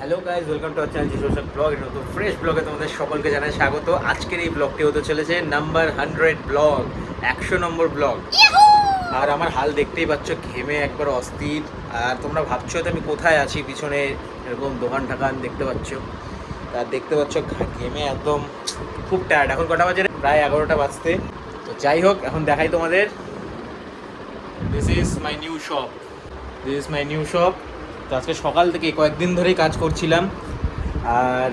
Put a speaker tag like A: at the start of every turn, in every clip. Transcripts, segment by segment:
A: Hello guys welcome to our channel blog এটা নতুন fresh ব্লগে তোমাদের সকলকে জানাই স্বাগত। আজকের এই ব্লগটি হতে চলেছে নাম্বার হান্ড্রেড ব্লগ একশো নম্বর ব্লগ আর আমার হাল দেখতেই পাচ্ছ ঘেমে একবার অস্থির। আর তোমরা ভাবছ হয়তো আমি কোথায় আছি পিছনে এরকম দোকান ঠাকান দেখতে পাচ্ছ। আর দেখতে পাচ্ছ ঘেমে একদম খুব টায়ার্ড এখন কটা বাজে? প্রায় এগারোটা বাজতে। তো যাই হোক এখন দেখাই তোমাদের। This is my new shop this is my new shop তো আজকে সকাল থেকে কয়েকদিন ধরেই কাজ করছিলাম। আর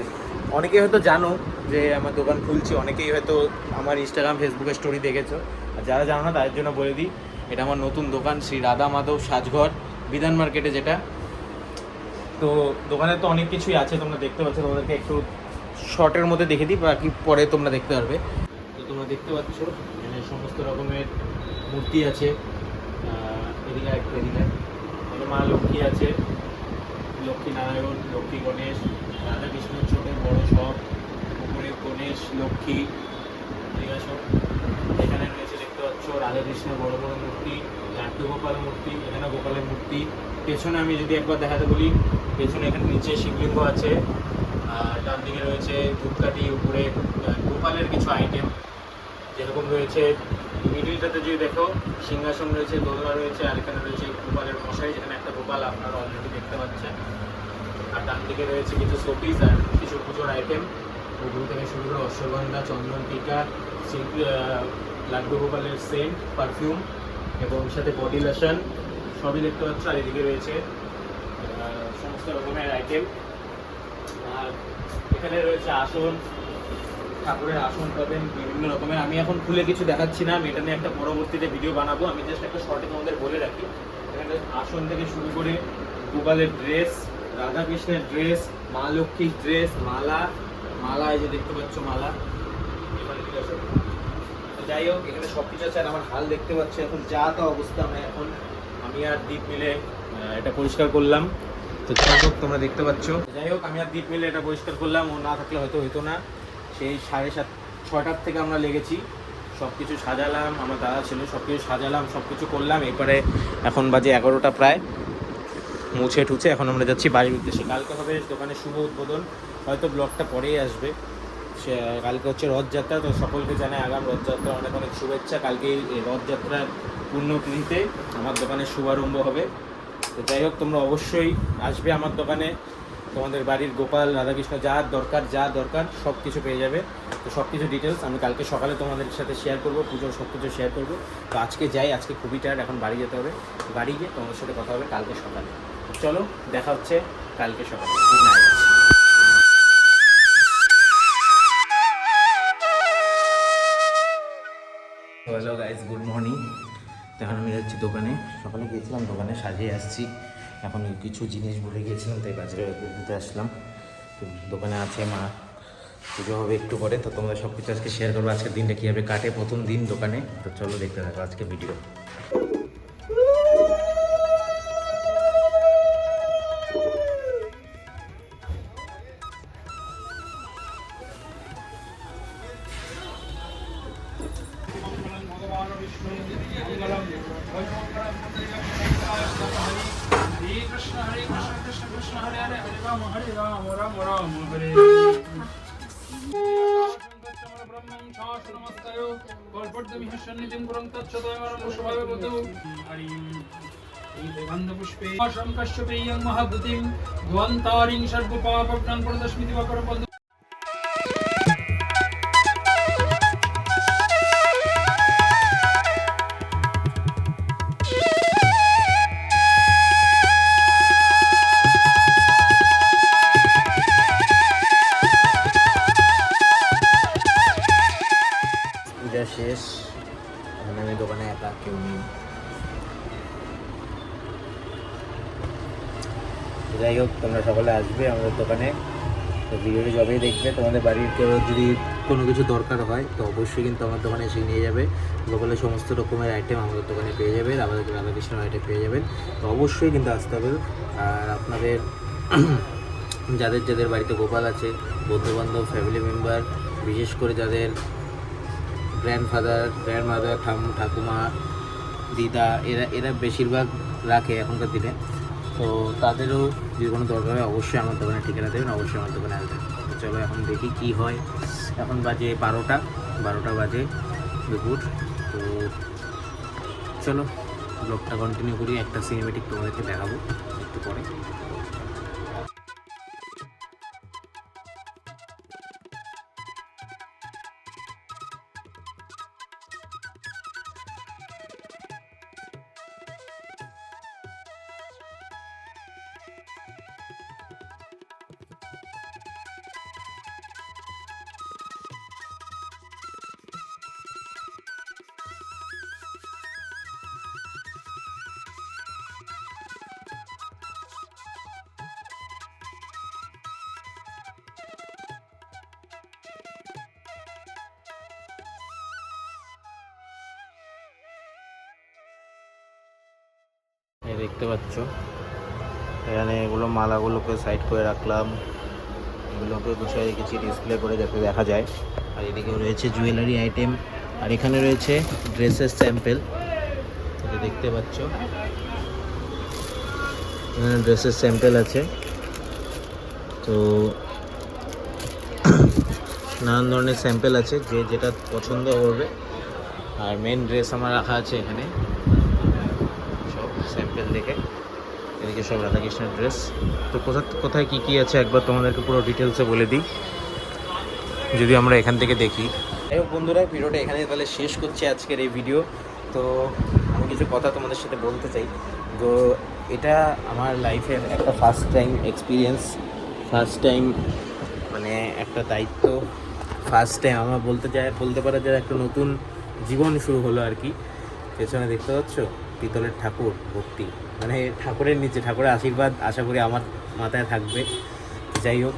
A: অনেকেই হয়তো জানো যে আমার দোকান খুলছি, অনেকেই হয়তো আমার ইনস্টাগ্রাম ফেসবুকে স্টোরি দেখেছ। আর যারা জানো না, তাদের জন্য বলে দিই, এটা আমার নতুন দোকান, শ্রী রাধা মাধব সাজঘর, বিধান মার্কেটে যেটা। তো দোকানে তো অনেক কিছুই আছে, তোমরা দেখতে পাচ্ছ, তোমাদেরকে একটু শর্টের মধ্যে দেখে দিই, বাকি পরে তোমরা দেখতে পারবে। তো তোমরা দেখতে পাচ্ছ সমস্ত রকমের মূর্তি আছে। এদিকে একটা এদিকে মা লক্ষ্মী আছে। লক্ষ্মী নারায়ণ লক্ষ্মী গণেশ রাধা কৃষ্ণ ছোট বড় সব উপরে গণেশ, লক্ষ্মী ঠিক আছে এখানে রয়েছে দেখতে পাচ্ছ। রাধা কৃষ্ণের বড় বড় মূর্তি লাড্ডু গোপাল মূর্তি এখানে গোপালের মূর্তি। পেছনে আমি যদি একবার দেখাতে বলি, পেছনে এখানে নিচে শিবলিঙ্গ আছে। আর ডান দিকে রয়েছে ধূপকাঠি, উপরে গোপালের কিছু আইটেম যেরকম রয়েছে মিডিলটাতে যদি দেখো, সিংহাসন রয়েছে দোলনা রয়েছে, আর এখানে রয়েছে গোপালের মশাই, যেখানে একটা গোপাল আপনারা অলরেডি দেখতে পাচ্ছেন। আর ডান দিকে রয়েছে কিছু শোপিস আর কিছু পুজোর আইটেম ওগুলো থেকে শুরু করে অশ্বগন্ধা, চন্দন টিকা লাড্ডু গোপালের সেন্ট পারফিউম এবং সাথে বডি লোশন সবই দেখতে পাচ্ছ। আর এদিকে রয়েছে সমস্ত রকমের আইটেম আর এখানে রয়েছে আসন ঠাকুরের আসন পাবেন, বিভিন্ন রকমের। আমি এখন খুলে কিছু দেখাচ্ছি না, আমি এটা নিয়ে একটা পরবর্তীতে ভিডিও বানাবো। আমি জাস্ট একটা শর্টে তোমাদের বলে রাখি। এখানে আসন থেকে শুরু করে গোপালের ড্রেস রাধা কৃষ্ণের ড্রেস মা লক্ষ্মীর ড্রেস মালা মালা এই যে দেখতে পাচ্ছ মালা। যাই হোক, এখানে সব কিছু আছে আর আমার হাল দেখতে পাচ্ছ। এখন যা তা অবস্থা আমরা এখন, আমি আর দ্বীপ মিলে এটা পরিষ্কার করলাম। তো যাই হোক, তোমরা দেখতে পাচ্ছ। যাই হোক, আমি আর দ্বীপ মিলে এটা পরিষ্কার করলাম। ও না থাকলে হয়তো হইতো না। সেই সাড়ে সাত, ছটার থেকে আমরা লেগেছি। সব কিছু সাজালাম, আমার দাদা ছিল সব কিছু সাজালাম সব কিছু করলাম। এরপরে এখন বাজে এগারোটা প্রায়। মুছে ঠুছে এখন আমরা যাচ্ছি বাড়ির উদ্দেশ্যে। কালকে হবে দোকানের শুভ উদ্বোধন। হয়তো ব্লগটা পরেই আসবে। সে, কালকে হচ্ছে রথযাত্রা, তো সকলকে জানাই আগাম রথযাত্রা, অনেক অনেক শুভেচ্ছা। কালকে রথযাত্রার পূর্ণতিথিতে আমার দোকানের শুভারম্ভ হবে। তো যাই হোক, তোমরা অবশ্যই আসবে আমার দোকানে। তোমাদের বাড়ির গোপাল, রাধাকৃষ্ণ, যা দরকার যা দরকার সব কিছু পেয়ে যাবে। তো সব কিছু ডিটেলস আমি কালকে সকালে তোমাদের সাথে শেয়ার করব, পুজোর সব কিছু শেয়ার করব। তো আজকে যাই, আজকে খুবই টায়ার্ড এখন বাড়ি যেতে হবে। বাড়ি গিয়ে তোমাদের সাথে কথা হবে কালকে সকালে। চলো, দেখা হচ্ছে কালকে সকালে। হ্যালো গাইজ গুড মর্নিং এখন আমি যাচ্ছি দোকানে। সকালে গিয়েছিলাম, দোকানে সাজিয়ে আসছি। এখন কিছু জিনিস ভুলে গিয়েছিলাম, তাই বাজারে দিতে আসলাম। তো দোকানে আছে মা, পুজো হবে একটু পরে, তো তোমাদের সব কিছু আজকে শেয়ার করব। আজকের দিনটা কীভাবে কাটে প্রথম দিন দোকানে। তো চলো দেখতে থাকো আজকে ভিডিও
B: Thank you. কৃষ্ণ
A: পেয়ং কৃষ্ণ কৃষ্ণ কৃষ্ণ হরে হরে বকর রাম তো যাই হোক, তোমরা সকলে আসবে আমাদের দোকানে। তো ভিডিওটি যবেই দেখবে, তোমাদের বাড়ির কেউ যদি কোনো কিছু দরকার হয়, তো অবশ্যই কিন্তু আমার দোকানে এসে নিয়ে যাবে। লোকালে সমস্ত রকমের আইটেম আমাদের দোকানে পেয়ে যাবে আমাদের রাধাকৃষ্ণের আইটেম পেয়ে যাবেন। তো অবশ্যই কিন্তু আসতে হবে। আর আপনাদের যাদের যাদের বাড়িতে গোপাল আছে, বন্ধুবান্ধব ফ্যামিলি মেম্বার বিশেষ করে যাদের গ্র্যান্ডফাদার গ্র্যান্ডমাদার ঠাম্মু ঠাকুমা, দিদা, এরা এরা বেশিরভাগ রাখে এখনকার দিনে। তো তাদেরও যদি কোনো দরকার হয়, অবশ্যই আমার দোকানে ঠিকানা দেবেন, অবশ্যই আমার দোকানে আসবেন। তো চলো এখন দেখি কি হয়। এখন বাজে বারোটা বারোটা বাজে দুপুর। তো চলো ব্লগটা কন্টিনিউ করি। একটা সিনেমেটিক তোমাদেরকে দেখাবো একটু পরে। দেখতে পাচ্ছ। এখানে এগুলো মালাগুলোকে সাইড করে রাখলাম। এগুলোকে গুছিয়ে রেখেছি ডিসপ্লে করে যাতে দেখা যায়। আর এদিকে রয়েছে জুয়েলারি আইটেম আর এখানে রয়েছে ড্রেসের স্যাম্পেল এটা দেখতে পাচ্ছ। এখানে ড্রেসের স্যাম্পেল আছে। তো নানান ধরনের স্যাম্পেল আছে। যে যেটা পছন্দ করবে। আর মেন ড্রেস আমার রাখা আছে এখানে। স্যাম্পেল দেখে। এদিকে সব রাধাকৃষ্ণের ড্রেস তো কোথা, কোথায় কী কী আছে একবার তোমাদেরকে পুরো ডিটেলসে বলে দিই। যদি আমরা এখান থেকে দেখি। যাই হোক বন্ধুরা, ভিডিওটা এখানে তাহলে শেষ করছি আজকের এই ভিডিও তো আমি কিছু কথা তোমাদের সাথে বলতে চাই। তো এটা আমার লাইফের একটা first time experience first time মানে একটা দায়িত্ব ফার্স্ট টাইম আমার বলতে চাই বলতে পারা যায় একটা নতুন জীবন শুরু হলো আর কি। পেছনে দেখতে পাচ্ছ? পিতলের ঠাকুর, ভক্তি। মানে ঠাকুরের নিচে, ঠাকুরের আশীর্বাদ আশা করি আমার মাথায় থাকবে। যাই হোক,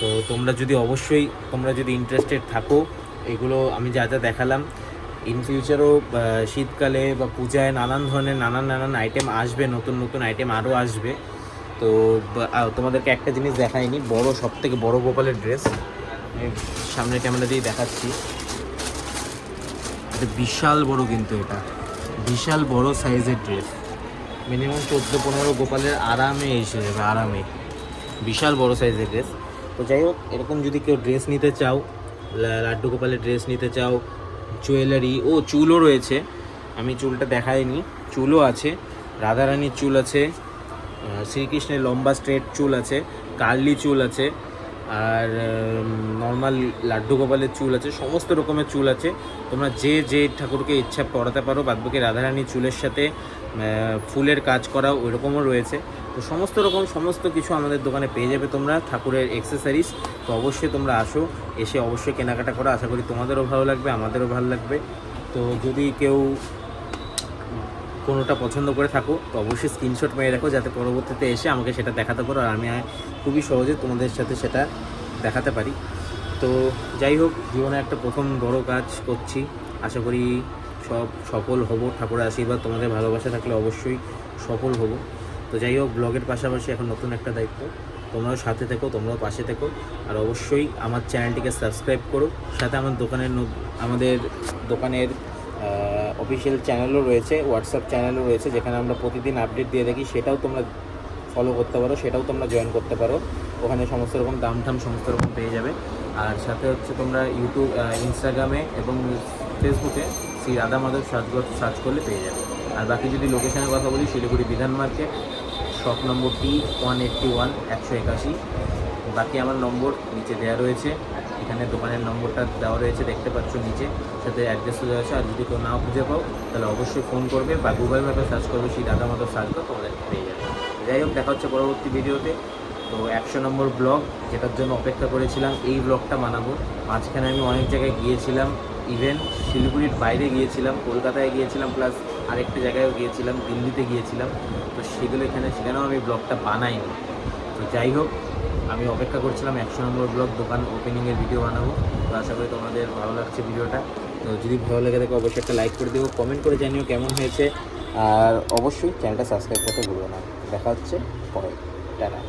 A: তো তোমরা যদি অবশ্যই, তোমরা যদি ইন্টারেস্টেড থাকো, এগুলো আমি যা যা দেখালাম ইন ফিউচারও শীতকালে বা পূজায় নানান ধরনের, নানান নানান আইটেম আসবে, নতুন নতুন আইটেম আরও আসবে। তো তোমাদেরকে একটা জিনিস দেখাইনি, বড় সব থেকে বড় গোপালের ড্রেস সামনে ক্যামেরা দিয়ে দেখাচ্ছি। বিশাল বড় কিন্তু এটা। বিশাল বড় সাইজের ড্রেস। মিনিমাম চোদ্দ পনেরো গোপালের আরামে এসে যাবে, আরামে। বিশাল বড় সাইজের ড্রেস। তো যাই হোক, এরকম যদি কেউ ড্রেস নিতে চাও লাড্ডু গোপালের ড্রেস নিতে চাও, জুয়েলারি, ও চুলও রয়েছে। আমি চুলটা দেখাইনি, চুলও আছে, রাধারানীর চুল আছে শ্রীকৃষ্ণের লম্বা স্ট্রেট চুল আছে, কার্লি চুল আছে আর নর্মাল লাড্ডু গোপালের চুল আছে, সমস্ত রকমের চুল আছে। তোমরা যে যে ঠাকুরকে ইচ্ছা পড়াতে পারো, বাদবাকি রাধারানীর চুলের সাথে ফুলের কাজ করা ওইরকমও রয়েছে। তো সমস্ত রকম সমস্ত কিছু আমাদের দোকানে পেয়ে যাবে তোমরা ঠাকুরের এক্সেসারিজ তো অবশ্যই তোমরা আসো, এসে অবশ্যই কেনাকাটা করো। আশা করি তোমাদেরও ভালো লাগবে, আমাদেরও ভালো লাগবে। তো যদি কেউ কোনোটা পছন্দ করে থাকো, তো অবশ্যই স্ক্রিনশট মেরে রাখো যাতে পরবর্তীতে এসে আমাকে সেটা দেখাতে পারো। আর আমি খুবই সহজে তোমাদের সাথে সেটা দেখাতে পারি। তো যাই হোক, জীবনে একটা প্রথম বড় কাজ করছি। আশা করি সব সফল হব। ঠাকুরের আশীর্বাদ, তোমাদের ভালোবাসা থাকলে অবশ্যই সফল হব। তো যাই হোক, ব্লগের পাশাপাশি এখন নতুন একটা দায়িত্ব। তোমরাও সাথে থেকো, তোমরাও পাশে থেকো। আর অবশ্যই আমার চ্যানেলটিকে সাবস্ক্রাইব করো। সাথে আমার দোকানের আমাদের দোকানের অফিসিয়াল চ্যানেলও রয়েছে হোয়াটসঅ্যাপ চ্যানেলও রয়েছে, যেখানে আমরা প্রতিদিন আপডেট দিয়ে থাকি, সেটাও তোমরা ফলো করতে পারো, সেটাও তোমরা জয়েন করতে পারো। ওখানে সমস্ত রকম দাম ঠাম সমস্ত রকম পেয়ে যাবে। আর সাথে হচ্ছে তোমরা ইউটিউব ইনস্টাগ্রামে এবং ফেসবুকে শ্রী রাধা মাধব সার্চ সার্চ করলে পেয়ে যাবে। আর বাকি যদি লোকেশনের কথা বলি, Siliguri Bidhan market shop number T one eighty one একশো একাশি। বাকি আমার নম্বর নিচে দেওয়া রয়েছে। এখানে দোকানের নম্বরটা দেওয়া রয়েছে, দেখতে পাচ্ছ নিচে। সাথে অ্যাড্রেসও দেওয়া আছে, আর যদি কেউ না খুঁজে পাও, তাহলে অবশ্যই ফোন করবে বা গুগল ম্যাপে সার্চ করবে, সেই দাদা মতো সার্চ করো তোমাদের পেয়ে যাবে। যাই হোক, দেখা হচ্ছে পরবর্তী ভিডিওতে। তো একশো নম্বর ব্লগ যেটার জন্য অপেক্ষা করেছিলাম, এই ব্লগটা বানাবো। মাঝখানে আমি অনেক জায়গায় গিয়েছিলাম ইভেন শিলিগুড়ির বাইরে গিয়েছিলাম, কলকাতায় গিয়েছিলাম প্লাস আরেকটা জায়গায়ও গিয়েছিলাম, দিল্লিতে গিয়েছিলাম। তো সেগুলো এখানে, সেখানেও আমি ব্লগটা বানাইনি। তো যাই হোক আমি অপেক্ষা করছিলাম একশো নম্বর ব্লগ দোকান ওপেনিংয়ের ভিডিও বানাবো। তো আশা করি তোমাদের ভালো লাগছে ভিডিওটা। তো যদি ভালো লেগে থাকে অবশ্যই একটা লাইক করে দেবো কমেন্ট করে জানিও কেমন হয়েছে। আর অবশ্যই চ্যানেলটা সাবস্ক্রাইব করতে ভুলবে না। দেখা হচ্ছে পরে। টাটা।